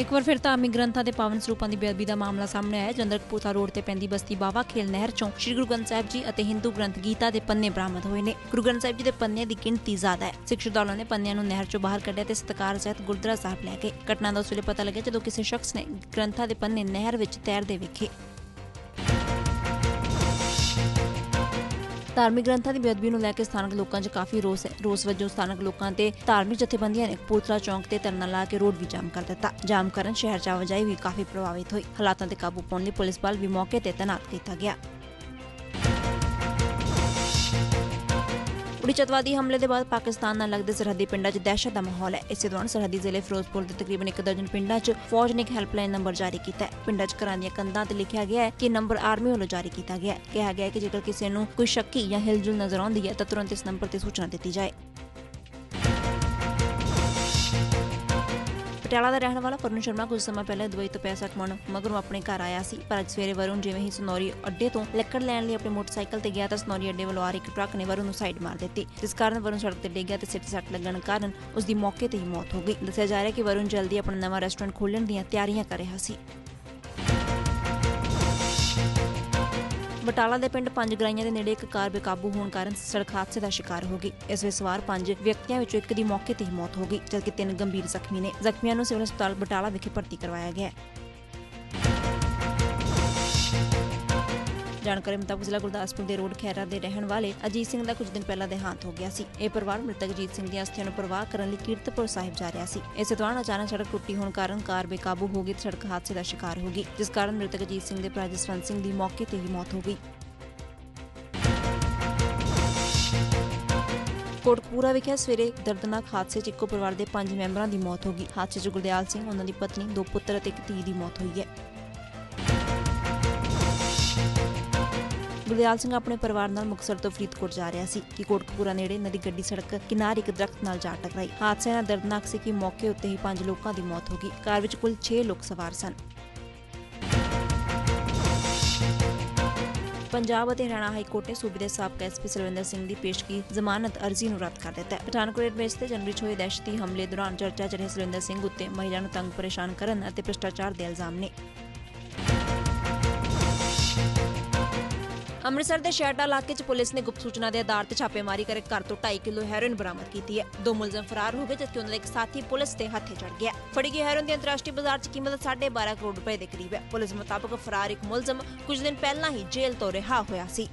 ਇੱਕ ਵਾਰ ਫਿਰ ਧਾਰਮਿਕ ਗ੍ਰੰਥਾਂ ਦੇ ਪਾਵਨ ਸਰੂਪਾਂ ਦੀ ਬੇਅਦਬੀ ਦਾ ਮਾਮਲਾ ਸਾਹਮਣੇ ਆਇਆ। ਹੈ ਰੋਡ ਤੇ ਪੈਂਦੀ ਬਸਤੀ ਬਾਵਾ ਖੇਲ ਨਹਿਰ ਚੋਂ ਸ੍ਰੀ ਗੁਰੂ ਗ੍ਰੰਥ ਸਾਹਿਬ ਜੀ ਅਤੇ ਹਿੰਦੂ ਗ੍ਰੰਥ ਗੀਤਾ ਦੇ ਪੰਨੇ ਬਰਾਮਦ ਹੋਏ ਨੇ। ਗੁਰੂ ਗ੍ਰੰਥ ਸਾਹਿਬ ਜੀ ਦੇ ਪੰਨੇ ਦੀ ਗਿਣਤੀ ਜ਼ਿਆਦਾ ਹੈ। ਸਿੱਖ ਸ਼ਰਧਾਲੂਆਂ ਨੇ ਪੰਨਿਆਂ ਨੂੰ ਨਹਿਰ ਚੋਂ ਬਾਹਰ ਕੱਢਿਆ ਤੇ ਸਤਕਾਰ ਸਹਿਤ ਗੁਰਦੁਆਰਾ ਸਾਹਿਬ ਲੈ ਗਏ। ਘਟਨਾ ਦਾ ਉਸ ਵੇਲੇ ਪਤਾ ਲੱਗਿਆ ਜਦੋਂ ਕਿਸੇ ਸ਼ਖਸ ਨੇ ਗ੍ਰੰਥਾਂ ਦੇ ਪੰਨੇ ਨਹਿਰ ਵਿੱਚ ਤੈਰਦੇ ਵੇਖੇ। ਧਾਰਮਿਕ ਗ੍ਰੰਥਾਂ ਦੀ ਬੇਅਦਬੀ ਨੂੰ ਲੈ ਕੇ ਸਥਾਨਕ ਲੋਕਾਂ 'ਚ ਕਾਫੀ ਰੋਸ ਹੈ। ਰੋਸ ਵਜੋਂ ਸਥਾਨਕ ਲੋਕਾਂ ਤੇ ਧਾਰਮਿਕ ਜਥੇਬੰਦੀਆਂ ਨੇ ਕਪੂਰਥਲਾ ਚੌਂਕ ਤੇ ਧਰਨਾ ਲਾ ਕੇ ਰੋਡ ਵੀ ਜਾਮ ਕਰ ਦਿੱਤਾ। ਜਾਮ ਕਰਨ ਸ਼ਹਿਰ 'ਚ ਆਵਾਜਾਈ ਵੀ ਕਾਫੀ ਪ੍ਰਭਾਵਿਤ ਹੋਈ। ਹਾਲਾਤਾਂ ਤੇ ਕਾਬੂ ਪਾਉਣ ਲਈ ਪੁਲਿਸ ਬਲ ਵੀ ਮੌਕੇ ਤੇ ਤੈਨਾਤ ਕੀਤਾ ਗਿਆ। ਅਤਵਾਦੀ ਹਮਲੇ ਦੇ ਬਾਅਦ ਪਾਕਿਸਤਾਨ ਨਾਲ ਲੱਗਦੇ ਸਰਹੱਦੀ ਪਿੰਡਾਂ 'ਚ ਦਹਿਸ਼ਤ ਦਾ ਮਾਹੌਲ ਹੈ। ਇਸੇ ਦੌਰਾਨ ਸਰਹੱਦੀ ਜ਼ਿਲ੍ਹੇ ਫਿਰੋਜ਼ਪੁਰ ਦੇ ਤਕਰੀਬਨ ਇੱਕ ਦਰਜਨ ਪਿੰਡਾਂ 'ਚ ਫੌਜ ਨੇ ਇੱਕ ਹੈਲਪਲਾਈਨ ਨੰਬਰ ਜਾਰੀ ਕੀਤਾ ਹੈ। ਪਿੰਡਾਂ 'ਚ ਘਰਾਂ ਦੀਆਂ ਕੰਧਾਂ ਤੇ ਲਿਖਿਆ ਗਿਆ ਹੈ ਕਿ ਨੰਬਰ ਆਰਮੀ ਵੱਲੋਂ ਜਾਰੀ ਕੀਤਾ ਗਿਆ ਹੈ। ਕਿਹਾ ਗਿਆ ਹੈ ਕਿ ਜੇਕਰ ਕਿਸੇ ਨੂੰ ਕੋਈ ਸ਼ੱਕੀ ਜਾਂ ਹਿਲਜੁਲ ਨਜ਼ਰ ਆਉਂਦੀ ਹੈ ਤਾਂ ਤੁਰੰਤ ਇਸ ਨੰਬਰ ਤੇ ਸੂਚਨਾ ਦਿੱਤੀ ਜਾਏ। ਪਟਿਆਲਾ ਦਾ ਰਹਿਣ ਵਾਲਾ ਵਰੁਣ ਸ਼ਰਮਾ ਕੁਝ ਸਮਾਂ ਪਹਿਲਾਂ ਦੁਬਈ ਤੋਂ ਪੈਸਾ ਕਮਾਉਣ ਮਗਰੋਂ ਆਪਣੇ ਘਰ ਆਇਆ ਸੀ, ਪਰ ਅੱਜ ਸਵੇਰੇ ਵਰੁਣ ਜਿਵੇਂ ਹੀ ਸਨੌਰੀ ਅੱਡੇ ਤੋਂ ਲੱਕੜ ਲੈਣ ਲਈ ਆਪਣੇ ਮੋਟਰਸਾਈਕਲ ਤੇ ਗਿਆ ਤਾਂ ਸਨੌਰੀ ਅੱਡੇ ਵੱਲੋਂ ਆ ਇੱਕ ਟਰੱਕ ਨੇ ਵਰੁਣ ਨੂੰ ਸਾਈਡ ਮਾਰ ਦਿੱਤੀ। ਜਿਸ ਕਾਰਨ ਵਰੁਣ ਸੜਕ ਤੇ ਡਿੱਗ ਗਿਆ ਤੇ ਸਿੱਟ ਸੱਟ ਲੱਗਣ ਕਾਰਨ ਉਸ ਦੀ ਮੌਕੇ ਤੇ ਹੀ ਮੌਤ ਹੋ ਗਈ। ਦੱਸਿਆ ਜਾ ਰਿਹਾ ਹੈ ਕਿ ਵਰੁਣ ਜਲਦੀ ਆਪਣਾ ਨਵਾਂ ਰੈਸਟੋਰੈਂਟ ਖੋਲ੍ਹਣ ਦੀਆਂ ਤਿਆਰੀਆਂ ਕਰ ਰਿਹਾ ਸੀ। ਬਟਾਲਾ ਦੇ ਪਿੰਡ ਪੰਜ ਗਰਾਈਆਂ ਦੇ ਨੇੜੇ ਇੱਕ ਕਾਰ ਬੇਕਾਬੂ ਹੋਣ ਕਾਰਨ ਸੜਕ ਹਾਦਸੇ ਦਾ ਸ਼ਿਕਾਰ ਹੋ ਗਈ। ਇਸ ਵਿੱਚ ਸਵਾਰ ਪੰਜ ਵਿਅਕਤੀਆਂ ਵਿੱਚੋਂ ਇੱਕ ਦੀ ਮੌਕੇ ਤੇ ਹੀ ਮੌਤ ਹੋ ਗਈ, ਜਦਕਿ ਤਿੰਨ ਗੰਭੀਰ ਜ਼ਖਮੀ ਨੇ। ਜ਼ਖਮੀਆਂ ਨੂੰ ਸਿਵਲ ਹਸਪਤਾਲ ਬਟਾਲਾ ਵਿਖੇ ਭਰਤੀ ਕਰਵਾਇਆ ਗਿਆ ਹੈ। ਜਾਣਕਾਰੀ ਮੁਤਾਬਕ ਜ਼ਿਲ੍ਹਾ ਗੁਰਦਾਸਪੁਰ ਦੇ ਰੋਡ ਖੈਰਾ ਦੇ ਰਹਿਣ ਵਾਲੇ ਅਜੀਤ ਸਿੰਘ ਦਾ ਕੁਝ ਦਿਨ ਪਹਿਲਾਂ ਦੇਹਾਂਤ ਹੋ ਗਿਆ ਸੀ। ਇਹ ਪਰਿਵਾਰ ਮ੍ਰਿਤਕ ਅਜੀਤ ਸਿੰਘ ਦੀਆਂ ਅਸਥੀਆਂ ਨੂੰ ਪ੍ਰਵਾਹ ਕਰਨ ਲਈ ਕੀਰਤਪੁਰ ਸਾਹਿਬ ਜਾ ਰਿਹਾ ਸੀ। ਇਸੇ ਦੌਰਾਨ ਅਚਾਨਕ ਸੜਕ ਟੁੱਟੀ ਹੋਣ ਕਾਰਨ ਕਾਰ ਬੇਕਾਬੂ ਹੋ ਗਈ ਤੇ ਸੜਕ ਹਾਦਸੇ ਦਾ ਸ਼ਿਕਾਰ ਹੋ ਗਈ, ਜਿਸ ਕਾਰਨ ਮ੍ਰਿਤਕ ਅਜੀਤ ਸਿੰਘ ਦੇ ਭਰਾ ਜਸਵੰਤ ਸਿੰਘ ਦੀ ਮੌਕੇ ਤੇ ਹੀ ਮੌਤ ਹੋ ਗਈ। ਕੋਟਕਪੂਰਾ ਵਿਖੇ ਸਵੇਰੇ ਦਰਦਨਾਕ ਹਾਦਸੇ 'ਚ ਇੱਕੋ ਪਰਿਵਾਰ ਦੇ ਪੰਜ ਮੈਂਬਰਾਂ ਦੀ ਮੌਤ ਹੋ ਗਈ। ਹਾਦਸੇ 'ਚ ਗੁਰਦਿਆਲ ਸਿੰਘ, ਉਹਨਾਂ ਦੀ ਪਤਨੀ, ਦੋ ਪੁੱਤਰ ਅਤੇ ਇੱਕ ਧੀ ਦੀ ਮੌਤ ਹੋਈ ਹੈ। ਗੁਰਦਿਆਲ ਸਿੰਘ ਆਪਣੇ ਪਰਿਵਾਰ ਨਾਲ ਮੁਕਤਸਰ ਤੋਂ ਫਰੀਦਕੋਟ ਜਾ ਰਿਹਾ ਸੀ ਕਿ ਕੋਟਕਪੂਰਾ ਨੇੜੇ ਨਦੀ ਗੱਡੀ ਸੜਕ ਕਿਨਾਰੇ ਇੱਕ ਦਰਖਤ ਨਾਲ ਜਾ ਟਕਰਾਈ। ਹਾਦਸੇ ਨਾਲ ਦਰਦਨਾਕ ਸੀ ਕਿ ਮੌਕੇ ਉੱਤੇ ਹੀ ਪੰਜ ਲੋਕਾਂ ਦੀ ਮੌਤ ਹੋ ਗਈ। ਕਾਰ ਵਿੱਚ ਕੁੱਲ 6 ਲੋਕ ਸਵਾਰ ਸਨ। ਪੰਜਾਬ ਅਤੇ ਹਰਿਆਣਾ ਹਾਈ ਕੋਰਟ ਨੇ ਸੂਬੇ ਦੇ ਸਾਬਕਾ ਐਸਪੀ ਸਰਵਿੰਦਰ ਸਿੰਘ ਦੀ ਪੇਸ਼ਗੀ ਜ਼ਮਾਨਤ ਅਰਜ਼ੀ ਨੂੰ ਰੱਦ ਕਰ ਦਿੱਤਾ ਹੈ। ਪਠਾਨਕੋਟ ਵਿੱਚ ਤੇ ਜਨਵਰੀ 'ਚ ਹੋਏ ਦਹਿਸ਼ਤੀ ਹਮਲੇ ਦੌਰਾਨ ਚਰਚਾ 'ਚ ਰਹੇ ਸਰਵਿੰਦਰ ਸਿੰਘ ਉੱਤੇ ਮਹਿਲਾ ਨੂੰ ਤੰਗ ਪਰੇਸ਼ਾਨ ਕਰਨ ਅਤੇ ਭ੍ਰਿਸ਼ਟਾਚਾਰ ਦੇ ਇਲਜ਼ਾਮ ਨੇ। ਅੰਮ੍ਰਿਤਸਰ ਦੇ ਸ਼ਹਿਰਟਾ ਇਲਾਕੇ 'ਚ ਪੁਲਿਸ ਨੇ ਗੁਪਤ ਸੂਚਨਾ ਦੇ ਆਧਾਰ ਤੇ ਛਾਪੇਮਾਰੀ ਕਰ ਘਰ ਤੋਂ 2.5 ਕਿਲੋ ਹੈਰੋਇਨ ਬਰਾਮਦ ਕੀਤੀ ਹੈ। ਦੋ ਮੁਲਜ਼ਮ ਫਰਾਰ ਹੋ ਗਏ, ਜਦਕਿ ਉਹਨਾਂ ਦਾ ਇੱਕ ਸਾਥੀ ਪੁਲਿਸ ਦੇ ਹੱਥੇ ਚੜ ਗਿਆ। ਫੜੀ ਗਈ ਹੈਰੋਇਨ ਦੀ ਅੰਤਰਰਾਸ਼ਟਰੀ ਬਾਜ਼ਾਰ 'ਚ ਕੀਮਤ 12.5 ਕਰੋੜ ਰੁਪਏ ਦੇ ਕਰੀਬ ਹੈ। ਪੁਲਿਸ ਮੁਤਾਬਕ ਫਰਾਰ ਇੱਕ ਮੁਲਜ਼ਮ ਕੁਝ ਦਿਨ ਪਹਿਲਾਂ ਹੀ ਜੇਲ੍ਹ ਤੋਂ ਰਿਹਾ ਹੋਇਆ ਸੀ।